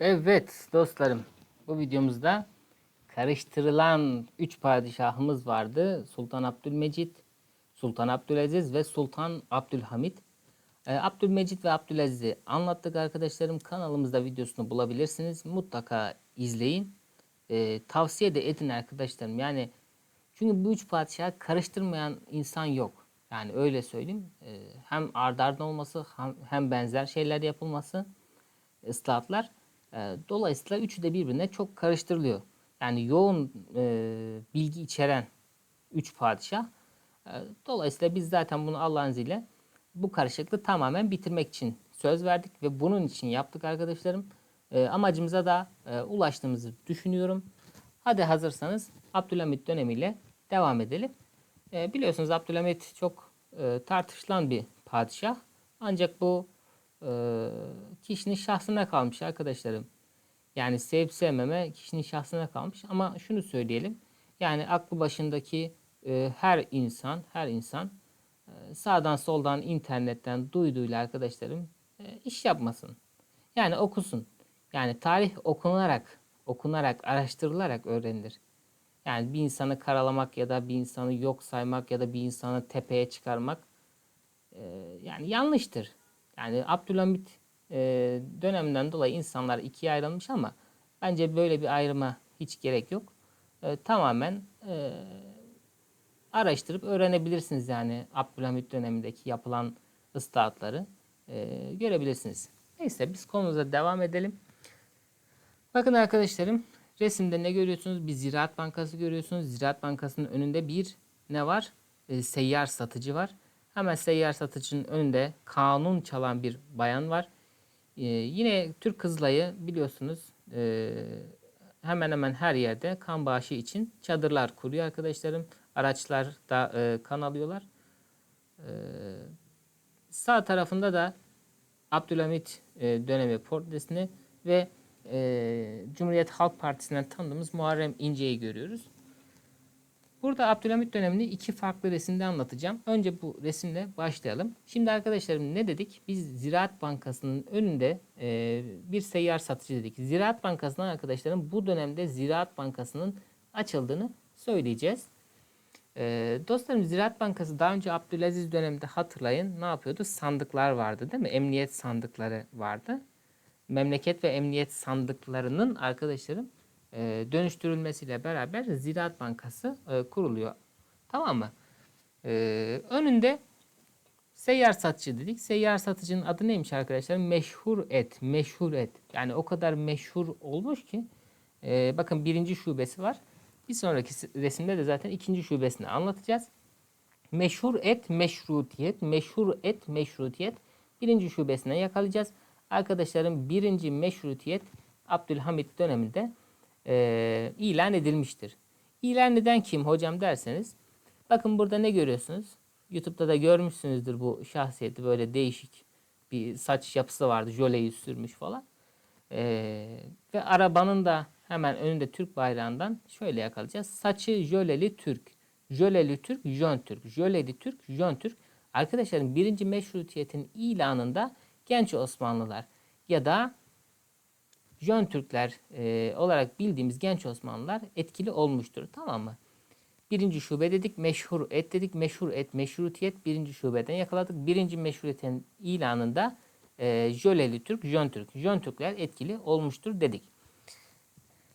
Evet dostlarım bu videomuzda karıştırılan 3 padişahımız vardı. Sultan Abdülmecit, Sultan Abdülaziz ve Sultan Abdülhamit. Ee, Abdülmecit ve Abdülaziz'i anlattık arkadaşlarım. Kanalımızda videosunu bulabilirsiniz. Mutlaka izleyin. Ee, tavsiye de edin arkadaşlarım. Yani çünkü bu üç padişahı karıştırmayan insan yok. Yani öyle söyleyeyim. Ee, hem ard arda olması hem, hem benzer şeyler yapılması ıslahatlar. Dolayısıyla üçü de birbirine çok karıştırılıyor. Yani yoğun e, bilgi içeren üç padişah. E, dolayısıyla biz zaten bunu Allah'ın izniyle bu karışıklığı tamamen bitirmek için söz verdik ve bunun için yaptık arkadaşlarım. E, amacımıza da e, ulaştığımızı düşünüyorum. Hadi hazırsanız Abdülhamit dönemiyle devam edelim. E, biliyorsunuz Abdülhamit çok e, tartışılan bir padişah. Ancak bu e, kişinin şahsına kalmış arkadaşlarım. Yani sevip sevmeme kişinin şahsına kalmış. Ama şunu söyleyelim. Yani aklı başındaki e, her insan, her insan e, sağdan soldan internetten duyduğuyla arkadaşlarım e, iş yapmasın. Yani okusun. Yani tarih okunarak, okunarak, araştırılarak öğrenilir. Yani bir insanı karalamak ya da bir insanı yok saymak ya da bir insanı tepeye çıkarmak e, yani yanlıştır. Yani Abdülhamit e, döneminden dolayı insanlar ikiye ayrılmış ama bence böyle bir ayrıma hiç gerek yok. E, tamamen e, araştırıp öğrenebilirsiniz yani Abdülhamit dönemindeki yapılan ıslahatları e, görebilirsiniz. Neyse biz konumuza devam edelim. Bakın arkadaşlarım resimde ne görüyorsunuz? Bir Ziraat Bankası görüyorsunuz. Ziraat Bankası'nın önünde bir ne var? E, seyyar satıcı var. Hemen seyyar satıcının önünde kanun çalan bir bayan var. Ee, yine Türk Kızılayı biliyorsunuz e, hemen hemen her yerde kan bağışı için çadırlar kuruyor arkadaşlarım. Araçlar da e, kan alıyorlar. Ee, sağ tarafında da Abdülhamit e, dönemi portresini ve e, Cumhuriyet Halk Partisi'nden tanıdığımız Muharrem İnce'yi görüyoruz. Burada Abdülhamit dönemini iki farklı resimde anlatacağım. Önce bu resimle başlayalım. Şimdi arkadaşlarım ne dedik? Biz Ziraat Bankası'nın önünde e, bir seyyar satıcı dedik. Ziraat Bankası'ndan arkadaşlarım bu dönemde Ziraat Bankası'nın açıldığını söyleyeceğiz. E, dostlarım Ziraat Bankası daha önce Abdülaziz döneminde hatırlayın ne yapıyordu? Sandıklar vardı değil mi? Emniyet sandıkları vardı. Memleket ve emniyet sandıklarının arkadaşlarım e, dönüştürülmesiyle beraber Ziraat Bankası e, kuruluyor. Tamam mı? E, önünde seyyar satıcı dedik. Seyyar satıcının adı neymiş arkadaşlar? Meşhur et. Meşhur et. Yani o kadar meşhur olmuş ki bakın birinci şubesi var. Bir sonraki resimde de zaten ikinci şubesini anlatacağız. Meşhur et, meşrutiyet. Meşhur et, meşrutiyet. Birinci şubesine yakalayacağız. Arkadaşlarım birinci meşrutiyet Abdülhamit döneminde e, ilan edilmiştir. İlan eden kim hocam derseniz bakın burada ne görüyorsunuz? YouTube'da da görmüşsünüzdür bu şahsiyeti böyle değişik bir saç yapısı vardı. Jöleyi sürmüş falan. E, ve arabanın da hemen önünde Türk bayrağından şöyle yakalayacağız. Saçı jöleli Türk. Jöleli Türk, jön Türk. Jöleli Türk, jön Türk. Arkadaşlarım birinci meşrutiyetin ilanında genç Osmanlılar ya da Jön Türkler e, olarak bildiğimiz genç Osmanlılar etkili olmuştur. Tamam mı? Birinci şube dedik, meşhur et dedik, meşhur et, meşrutiyet birinci şubeden yakaladık. Birinci meşrutiyetin ilanında e, Jöleli Türk, Jön Türk, Jön Türkler etkili olmuştur dedik.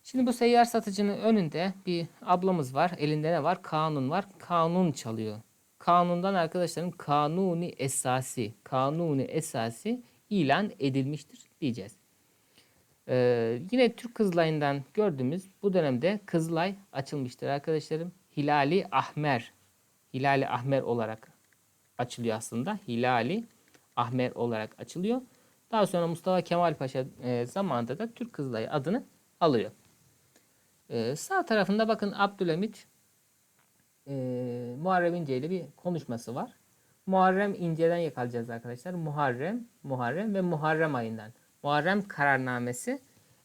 Şimdi bu seyyar satıcının önünde bir ablamız var. Elinde ne var? Kanun var. Kanun çalıyor. Kanundan arkadaşlarım kanuni esası, kanuni esası ilan edilmiştir diyeceğiz. Ee, yine Türk Kızılay'ından gördüğümüz bu dönemde Kızılay açılmıştır arkadaşlarım. Hilali Ahmer, Hilali Ahmer olarak açılıyor aslında. Hilali Ahmer olarak açılıyor. Daha sonra Mustafa Kemal Paşa e, zamanında da Türk Kızılayı adını alıyor. E, sağ tarafında bakın Abdülhamit e, Muharrem İnce ile bir konuşması var. Muharrem İnce'den yakalayacağız arkadaşlar. Muharrem, Muharrem ve Muharrem ayından. Muharrem kararnamesi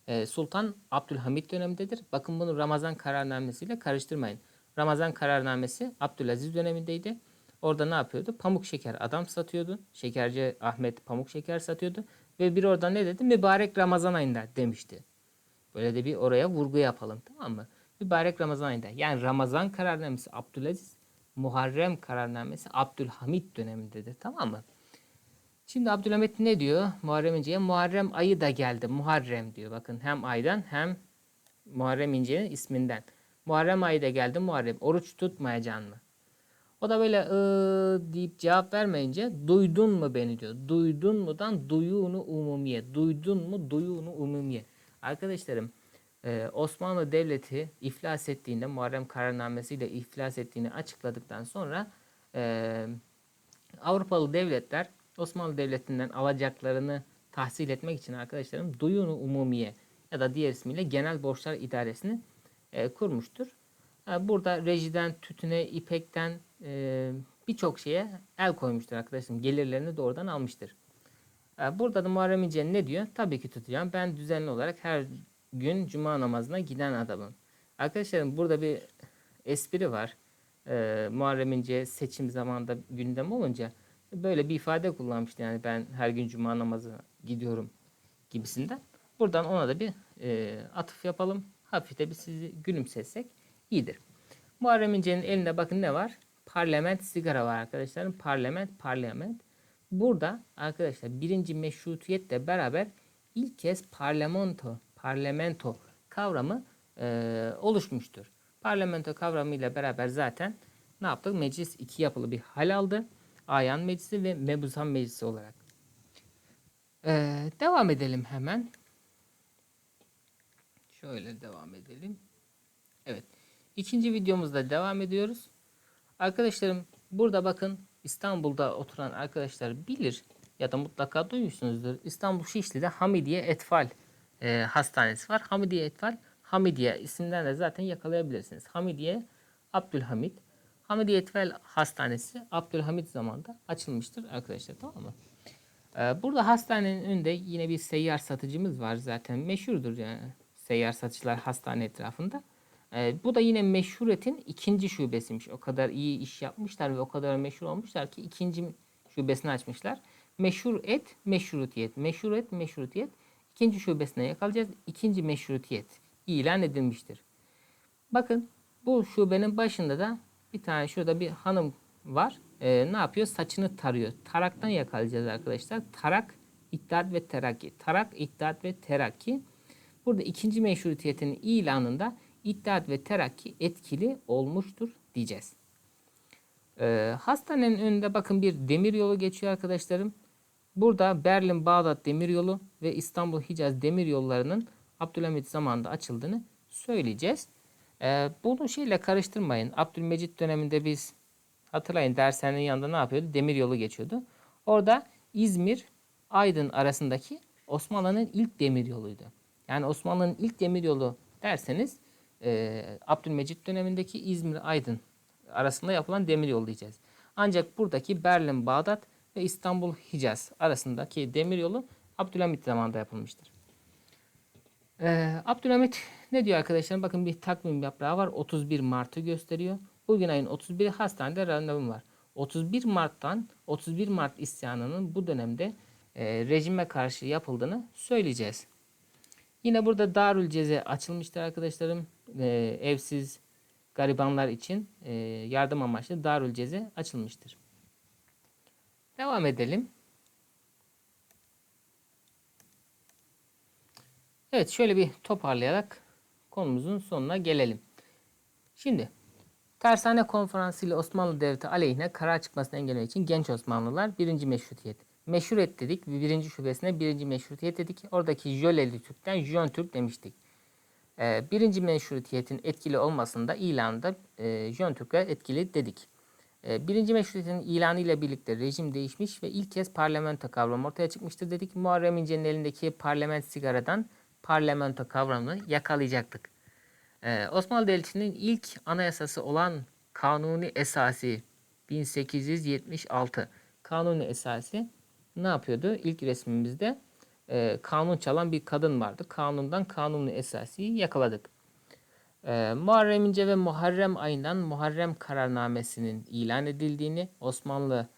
e, Sultan Abdülhamit dönemindedir. Bakın bunu Ramazan kararnamesiyle karıştırmayın. Ramazan kararnamesi Abdülaziz dönemindeydi. Orada ne yapıyordu? Pamuk şeker adam satıyordu. Şekerci Ahmet pamuk şeker satıyordu. Ve bir orada ne dedi? Mübarek Ramazan ayında demişti. Böyle de bir oraya vurgu yapalım tamam mı? Mübarek Ramazan ayında. Yani Ramazan kararnamesi Abdülaziz, Muharrem kararnamesi Abdülhamit dönemindedir tamam mı? Şimdi Abdülhamit ne diyor? Muharrem İnce'ye Muharrem ayı da geldi. Muharrem diyor. Bakın hem aydan hem Muharrem İnce'nin isminden. Muharrem ayı da geldi Muharrem. Oruç tutmayacaksın mı? O da böyle ıı deyip cevap vermeyince duydun mu beni diyor. Duydun mudan duyunu umumiye. Duydun mu duyunu umumiye. Arkadaşlarım Osmanlı Devleti iflas ettiğinde Muharrem kararnamesiyle iflas ettiğini açıkladıktan sonra Avrupalı devletler Osmanlı Devleti'nden alacaklarını tahsil etmek için arkadaşlarım duyunu umumiye ya da diğer ismiyle genel borçlar idaresini e, kurmuştur. E, burada rejiden, tütüne, ipekten e, birçok şeye el koymuştur arkadaşlarım. Gelirlerini doğrudan almıştır. E, burada da Muharrem İnce ne diyor? Tabii ki tutacağım. Ben düzenli olarak her gün cuma namazına giden adamım. Arkadaşlarım burada bir espri var. E, Muharrem İnce seçim zamanında gündem olunca böyle bir ifade kullanmıştı. Yani ben her gün cuma namazına gidiyorum gibisinden. Buradan ona da bir e, atıf yapalım. Hafif de bir sizi gülümsetsek iyidir. Muharrem İnce'nin elinde bakın ne var? Parlament sigara var arkadaşlarım. Parlament, parlament. Burada arkadaşlar birinci meşrutiyetle beraber ilk kez parlamento, parlamento kavramı e, oluşmuştur. Parlamento kavramıyla beraber zaten ne yaptık? Meclis iki yapılı bir hal aldı. Ayan Meclisi ve Mebusan Meclisi olarak. Ee, devam edelim hemen. Şöyle devam edelim. Evet. İkinci videomuzda devam ediyoruz. Arkadaşlarım burada bakın İstanbul'da oturan arkadaşlar bilir ya da mutlaka duymuşsunuzdur. İstanbul Şişli'de Hamidiye Etfal e, Hastanesi var. Hamidiye Etfal Hamidiye isimden de zaten yakalayabilirsiniz. Hamidiye Abdülhamit. Hamidiye Etfal Hastanesi Abdülhamit zamanında açılmıştır arkadaşlar tamam mı? Ee, burada hastanenin önünde yine bir seyyar satıcımız var zaten meşhurdur yani seyyar satıcılar hastane etrafında. Ee, bu da yine meşhuretin ikinci şubesiymiş. O kadar iyi iş yapmışlar ve o kadar meşhur olmuşlar ki ikinci şubesini açmışlar. Meşhur et, meşrutiyet. Meşhur et, meşrutiyet. İkinci şubesine yakalayacağız. İkinci meşrutiyet ilan edilmiştir. Bakın bu şubenin başında da bir tane şurada bir hanım var. Ee, ne yapıyor? Saçını tarıyor. Taraktan yakalayacağız arkadaşlar. Tarak, İttihat ve Terakki. Tarak, İttihat ve Terakki. Burada ikinci meşrutiyetin ilanında İttihat ve Terakki etkili olmuştur diyeceğiz. Ee, hastanenin önünde bakın bir demir yolu geçiyor arkadaşlarım. Burada Berlin-Bağdat demir yolu ve İstanbul-Hicaz demir yollarının Abdülhamit zamanında açıldığını söyleyeceğiz. Ee, bunu şeyle karıştırmayın. Abdülmecit döneminde biz hatırlayın dershanenin yanında ne yapıyordu? Demir yolu geçiyordu. Orada İzmir, Aydın arasındaki Osmanlı'nın ilk demir yoluydu. Yani Osmanlı'nın ilk demir yolu derseniz e, Abdülmecit dönemindeki İzmir-Aydın arasında yapılan demir yolu diyeceğiz. Ancak buradaki Berlin-Bağdat ve İstanbul-Hicaz arasındaki demir yolu Abdülhamit zamanında yapılmıştır. Ee, Abdülhamit ne diyor arkadaşlar? Bakın bir takvim yaprağı var. 31 Mart'ı gösteriyor. Bugün ayın 31'i hastanede randevum var. 31 Mart'tan 31 Mart isyanının bu dönemde e, rejime karşı yapıldığını söyleyeceğiz. Yine burada Darül Ceze açılmıştır arkadaşlarım. E, evsiz garibanlar için e, yardım amaçlı Darül Ceze açılmıştır. Devam edelim. Evet şöyle bir toparlayarak konumuzun sonuna gelelim. Şimdi Tersane Konferansı ile Osmanlı Devleti aleyhine karar çıkmasını engellemek için genç Osmanlılar birinci meşrutiyet. Meşruret dedik. Birinci şubesine birinci meşrutiyet dedik. Oradaki Jöleli Türk'ten Jön Türk demiştik. Ee, birinci meşrutiyetin etkili olmasında ilanda e, Jön Türk'e etkili dedik. Ee, birinci meşrutiyetin ilanı ile birlikte rejim değişmiş ve ilk kez parlamento kavramı ortaya çıkmıştır dedik. Muharrem İnce'nin elindeki parlament sigaradan parlamento kavramını yakalayacaktık. Ee, Osmanlı Devleti'nin ilk anayasası olan Kanuni Esası 1876 Kanuni Esası ne yapıyordu? İlk resmimizde e, kanun çalan bir kadın vardı. Kanundan Kanuni Esasi'yi yakaladık. E, Muharrem İnce ve Muharrem ayından Muharrem kararnamesinin ilan edildiğini, Osmanlı'nın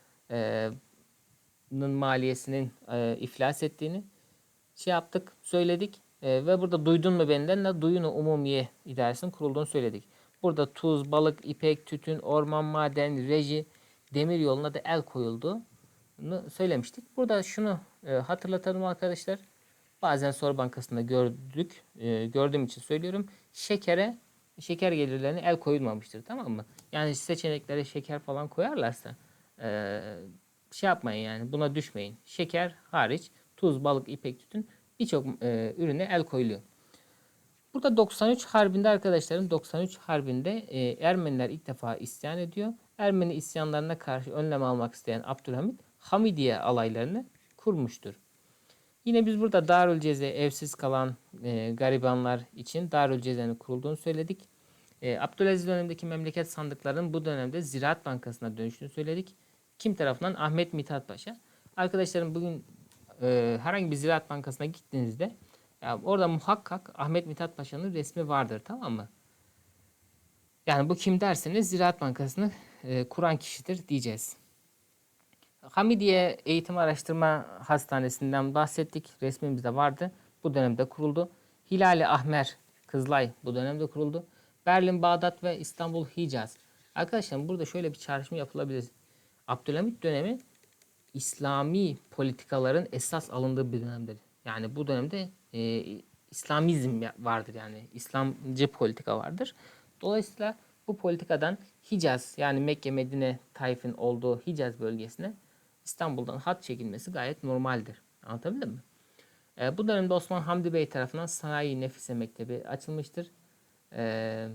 maliyesinin e, iflas ettiğini şey yaptık, söyledik. E, ve burada duydun mu benden de Duyunu Umumiye İdaresi'nin kurulduğunu söyledik. Burada tuz, balık, ipek, tütün, orman, maden, reji, demir yoluna da el koyulduğunu söylemiştik. Burada şunu e, hatırlatalım arkadaşlar. Bazen soru bankasında gördük, e, gördüğüm için söylüyorum. Şekere, şeker gelirlerine el koyulmamıştır tamam mı? Yani seçeneklere şeker falan koyarlarsa e, şey yapmayın yani buna düşmeyin. Şeker hariç tuz, balık, ipek, tütün birçok e, ürüne el koyuluyor. Burada 93 Harbi'nde arkadaşlarım 93 Harbi'nde e, Ermeniler ilk defa isyan ediyor. Ermeni isyanlarına karşı önlem almak isteyen Abdülhamit Hamidiye alaylarını kurmuştur. Yine biz burada Darül Ceze evsiz kalan e, garibanlar için Darül Ceze'nin kurulduğunu söyledik. E, Abdülaziz dönemindeki memleket sandıklarının bu dönemde Ziraat Bankası'na dönüştüğünü söyledik. Kim tarafından? Ahmet Mithat Paşa. Arkadaşlarım bugün e, herhangi bir Ziraat Bankası'na gittiğinizde ya orada muhakkak Ahmet Mithat Paşa'nın resmi vardır tamam mı? Yani bu kim derseniz Ziraat Bankası'nı e, kuran kişidir diyeceğiz. Hamidiye Eğitim Araştırma Hastanesi'nden bahsettik. Resmimizde vardı. Bu dönemde kuruldu. Hilali Ahmer Kızılay bu dönemde kuruldu. Berlin, Bağdat ve İstanbul Hicaz. Arkadaşlar burada şöyle bir çağrışım yapılabilir. Abdülhamit dönemi İslami politikaların esas alındığı bir dönemdir. Yani bu dönemde e, İslamizm vardır yani İslamcı politika vardır. Dolayısıyla bu politikadan Hicaz yani Mekke, Medine, Taif'in olduğu Hicaz bölgesine İstanbul'dan hat çekilmesi gayet normaldir. Anlatabildim mi? E, bu dönemde Osman Hamdi Bey tarafından Sanayi Nefise Mektebi açılmıştır. E,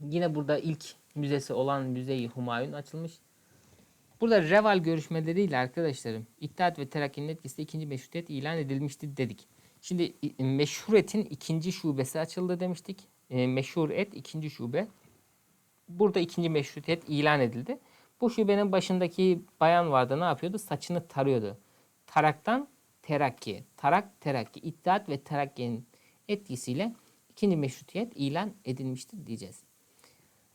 yine burada ilk müzesi olan Müze-i Humayun açılmış. Burada Reval görüşmeleriyle arkadaşlarım İttihat ve Terakki'nin etkisi ikinci meşrutiyet ilan edilmişti dedik. Şimdi meşhuretin ikinci şubesi açıldı demiştik. E, meşhur et ikinci şube. Burada ikinci meşrutiyet ilan edildi. Bu şubenin başındaki bayan vardı ne yapıyordu? Saçını tarıyordu. Taraktan terakki. Tarak terakki. İttihat ve terakki'nin etkisiyle ikinci meşrutiyet ilan edilmiştir diyeceğiz.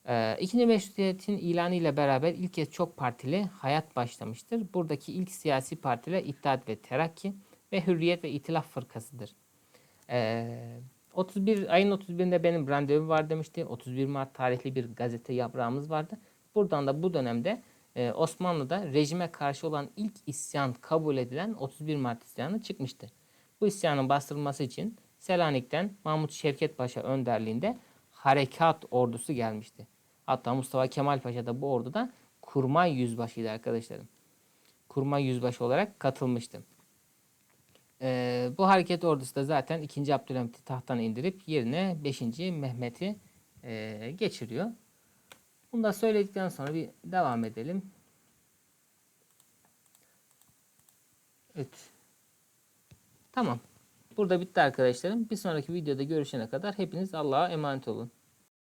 Ee, ikinci meşrutiyetin ilanı ile beraber ilk kez çok partili hayat başlamıştır. Buradaki ilk siyasi partiler İttihat ve Terakki ve Hürriyet ve İtilaf Fırkası'dır. Ee, 31 ayın 31'inde benim randevum var demişti. 31 Mart tarihli bir gazete yaprağımız vardı. Buradan da bu dönemde e, Osmanlı'da rejime karşı olan ilk isyan kabul edilen 31 Mart isyanı çıkmıştı. Bu isyanın bastırılması için Selanik'ten Mahmut Şevket Paşa önderliğinde harekat ordusu gelmişti. Hatta Mustafa Kemal Paşa da bu orduda kurmay yüzbaşıydı arkadaşlarım. Kurmay yüzbaşı olarak katılmıştı. Ee, bu hareket ordusu da zaten 2. Abdülhamit'i tahttan indirip yerine 5. Mehmet'i e, geçiriyor. Bunu da söyledikten sonra bir devam edelim. Evet. Tamam. Burada bitti arkadaşlarım. Bir sonraki videoda görüşene kadar hepiniz Allah'a emanet olun.